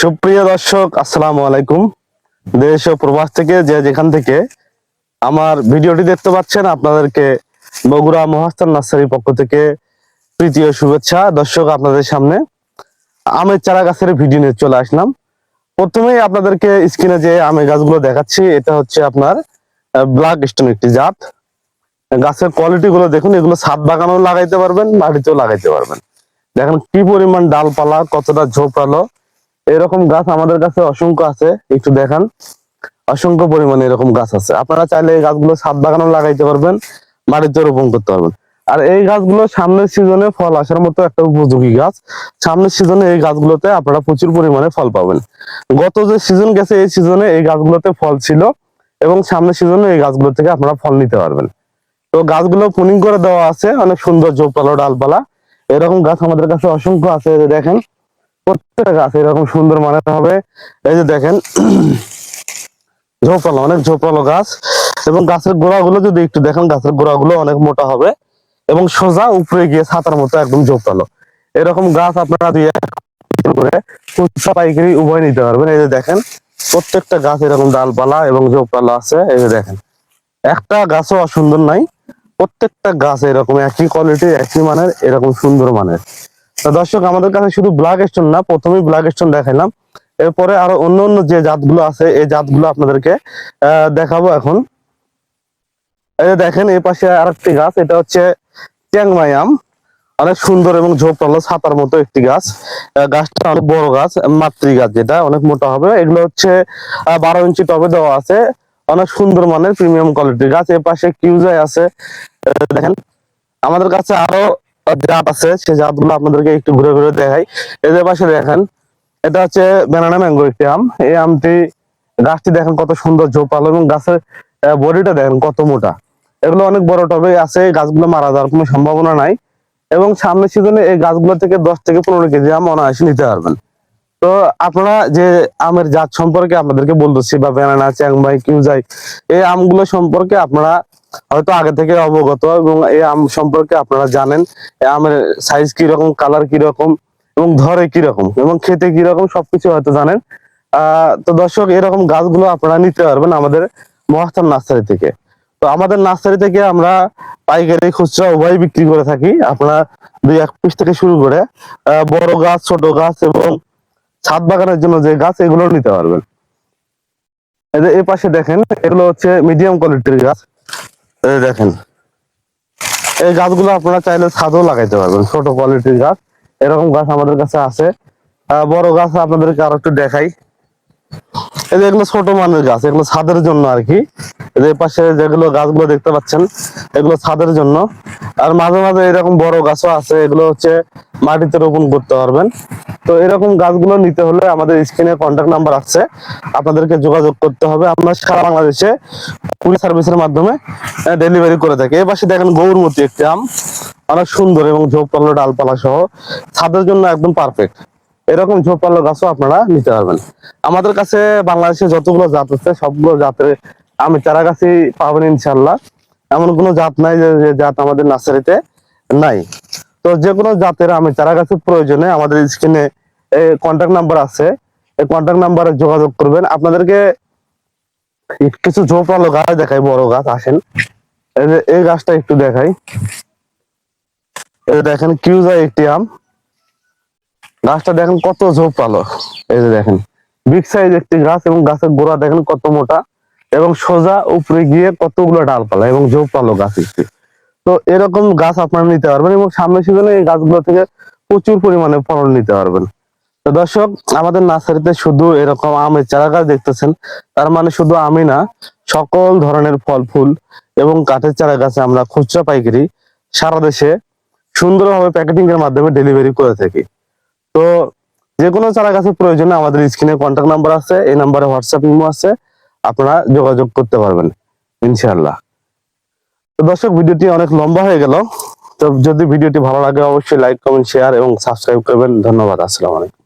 সুপ্রিয় দর্শক, আসসালামু আলাইকুম। দেশ ও প্রবাস থেকে যে যেখান থেকে আমার ভিডিওটি দেখতে পাচ্ছেন, আপনাদেরকে বগুড়া মহাস্তান নার্সারির পক্ষ থেকে তৃতীয় শুভেচ্ছা। দর্শক, আপনাদের সামনে আমের চারা গাছের ভিডিও নিয়ে চলে আসলাম। প্রথমেই আপনাদেরকে স্ক্রিনে যে আমের গাছগুলো দেখাচ্ছি, এটা হচ্ছে আপনার ব্ল্যাক স্টোন একটি জাত। গাছের কোয়ালিটি গুলো দেখুন, এগুলো ছাদ বাগানেও লাগাইতে পারবেন, মাটিতেও লাগাইতে পারবেন। দেখেন কি পরিমাণ ডালপালা, কতটা ঝোপালো এরকম গাছ আমাদের কাছে অসংখ্য আছে, একটু দেখান। অসংখ্য পরিমাণে এরকম গাছ আছে। আপনারা চাইলে এই গাছগুলো ছাদ বাগানেও লাগাইতে পারবেন মাটিতে রোপণ করতে পারবেন। আর এই গাছগুলো সামনের সিজনে ফল আসার মতো একটা উপযোগী গাছ। সামনের সিজনে এই গাছগুলোতে আপনারা প্রচুর পরিমাণে ফল পাবেন। গত যে সিজন গেছে, এই সিজনে এই গাছগুলোতে ফল ছিল এবং সামনের সিজনে এই গাছগুলো থেকে আপনারা ফল নিতে পারবেন। তো গাছগুলো পুনিং করে দেওয়া আছে, অনেক সুন্দর ঝোপালো ডালপালা। এরকম গাছ আমাদের কাছে অসংখ্য আছে দেখেন। প্রত্যেকটা গাছ এরকম সুন্দর মানের হবে। এই যে দেখেন, ঝোপালো, অনেক ঝোপালো গাছ। এবং গাছের গোড়াগুলো যদি একটু দেখেন, গাছের গোড়াগুলো অনেক মোটা হবে এবং সোজা উপরে গিয়ে ছাতার মতো একদম ঝোপালো। এরকম গাছ আপনারা দিয়ে করে খুচরা পাইকারি উভয় নিতে পারবেন। এই যে দেখেন, প্রত্যেকটা গাছ এরকম ডালপালা এবং ঝোপালো আছে। এই যে দেখেন, একটা গাছও অসুন্দর নাই। প্রত্যেকটা গাছ এরকম একই কোয়ালিটি একই মানের, এরকম সুন্দর মানের। দর্শক, আমাদের কাছে শুধু ব্ল্যাক স্টোন না, প্রথমেই ব্ল্যাক স্টোন দেখাইলাম। এরপরে আরও অন্য অন্য যে জাতগুলো আছে, এই জাতগুলো আপনাদেরকে দেখাবো এখন। এই দেখেন, এই পাশে আরেকটি গাছ, এটা হচ্ছে চ্যাংমাই আম। অনেক সুন্দর এবং ঝোপালো ছাতার মতো একটি গাছ। গাছটা অনেক বড় গাছ, মাতৃ গাছ যেটা, অনেক মোটা হবে। এগুলো হচ্ছে বারো ইঞ্চি টবে দেওয়া আছে। অনেক সুন্দর মানের প্রিমিয়াম কোয়ালিটির গাছ। এর পাশে কিউজাই আছে। দেখেন, আমাদের কাছে আরও জাত আছে, সেই জাতগুলো আপনাদেরকে একটু ঘুরে ঘুরে দেখাই। এদের পাশে দেখেন, এটা হচ্ছে ব্যানানা ম্যাঙ্গো একটি আম। এই আমটি গাছটি দেখেন কত সুন্দর এবং গাছের বডিটা দেখেন কত মোটা। এগুলো অনেক বড় টবে আছে গাছগুলো মারা যাওয়ার কোনো সম্ভাবনা নাই। এবং সামনের সিজনে এই গাছগুলো থেকে দশ থেকে পনেরো কেজি আম অনায়াসে নিতে পারবেন। তো আপনারা যে আমের জাত সম্পর্কে আপনাদেরকে বলতেছি, বা ব্যানানা চ্যাংমাই, কিউজাই, এই আমগুলো সম্পর্কে আপনারা হয়তো আগে থেকে অবগত এবং এই আম সম্পর্কে আপনারা জানেন আমের সাইজ কীরকম কালার কীরকম এবং ধরে কীরকম এবং খেতে কীরকম সবকিছু হয়তো জানেন। তো দর্শক, এরকম গাছগুলো আপনারা নিতে পারবেন আমাদের মহাস্থান নার্সারি থেকে। তো আমাদের নার্সারি থেকে আমরা পাইকারি খুচরা উভয় বিক্রি করে থাকি। আপনারা দুই এক পিস থেকে শুরু করে বড় গাছ, ছোট গাছ এবং ছাদ বাগানের জন্য যে গাছ, এগুলো নিতে পারবেন। এই পাশে দেখেন, এগুলো হচ্ছে মিডিয়াম কোয়ালিটির গাছ। দেখেন। এই গাছগুলো আপনারা চাইলে ছাদও লাগাইতে পারবেন, ছোট কোয়ালিটির গাছ। এরকম গাছ আমাদের কাছে আছে। বড় গাছ আপনাদেরকে আর একটু দেখাই। এগুলো ছোট মানের গাছ, এগুলো ছাদের জন্য আর কি যে পাশে যেগুলো গাছগুলো দেখতে পাচ্ছেন, এগুলো ছাদের জন্য। আর মাঝে মাঝে এরকম বড় গাছও আছে, এগুলো হচ্ছে মাটিতে রোপণ করতে পারবেন। তো এরকম গাছগুলো নিতে হলে আমাদের স্ক্রিনে কন্ট্যাক্ট নাম্বার আছে। আপনাদেরকে যোগাযোগ করতে হবে। আমরা সারা বাংলাদেশে কুরিয়ার সার্ভিসের মাধ্যমে ডেলিভারি করে থাকি। এই পাশে দেখেন গৌরমতি একটি আম। অনেক সুন্দর এবং ঝোপালো ডালপালা সহ। ছাদের জন্য একদম পারফেক্ট এরকম ঝোপালো গাছও আপনারা নিতে পারবেন। আমাদের কাছে বাংলাদেশে যতগুলো জাত আছে, সবগুলো জাতের আমি চারা গাছই পাবেন ইনশাল্লাহ এমন কোনো জাত নাই যে জাত আমাদের নার্সারিতে নাই। তো যে কোনো জাতের আমি চারা গাছের প্রয়োজনে আমাদের স্ক্রিনে কন্ট্যাক্ট নাম্বার আছে। এই কন্ট্যাক্ট নাম্বারে যোগাযোগ করবেন। আপনাদেরকে কিছু ঝোপালো গাছ দেখাই, বড় গাছ, আসেন। এই গাছটা একটু দেখাই। দেখেন কিউজা একটি আম গাছটা দেখেন কত ঝোপালো এই যে দেখেন বিগ সাইজ একটি গাছ এবং গাছের গোড়া দেখেন কত মোটা এবং সোজা উপরে গিয়ে কতগুলো ডালপালা এবং ঝোপালো গাছ একটি। তো এরকম গাছ আপনারা নিতে পারবেন এবং সামনের সিজনে এই গাছগুলো থেকে প্রচুর পরিমাণে ফলন নিতে পারবেন। তো দর্শক, আমাদের নার্সারিতে শুধু এরকম আমের চারা গাছ দেখতেছেন, তার মানে শুধু আমি না, সকল ধরনের ফল, ফুল এবং কাঠের চারা গাছে আমরা খুচরা পাইকারি সারা দেশে সুন্দরভাবে প্যাকেটিং এর মাধ্যমে ডেলিভারি করে থাকি। তো যে কোনো চারা গাছের প্রয়োজনে আমাদের স্ক্রিনে কন্ট্যাক্ট নাম্বার আছে, এই নাম্বারে হোয়াটসঅ্যাপ ইমো আছে, আপনারা যোগাযোগ করতে পারবেন, ইনশাআল্লাহ। তো দর্শক, ভিডিওটি অনেক লম্বা হয়ে গেল। তো যদি ভিডিওটি ভালো লাগে, অবশ্যই লাইক কমেন্ট শেয়ার এবং সাবস্ক্রাইব করবেন। ধন্যবাদ, আসসালামু আলাইকুম।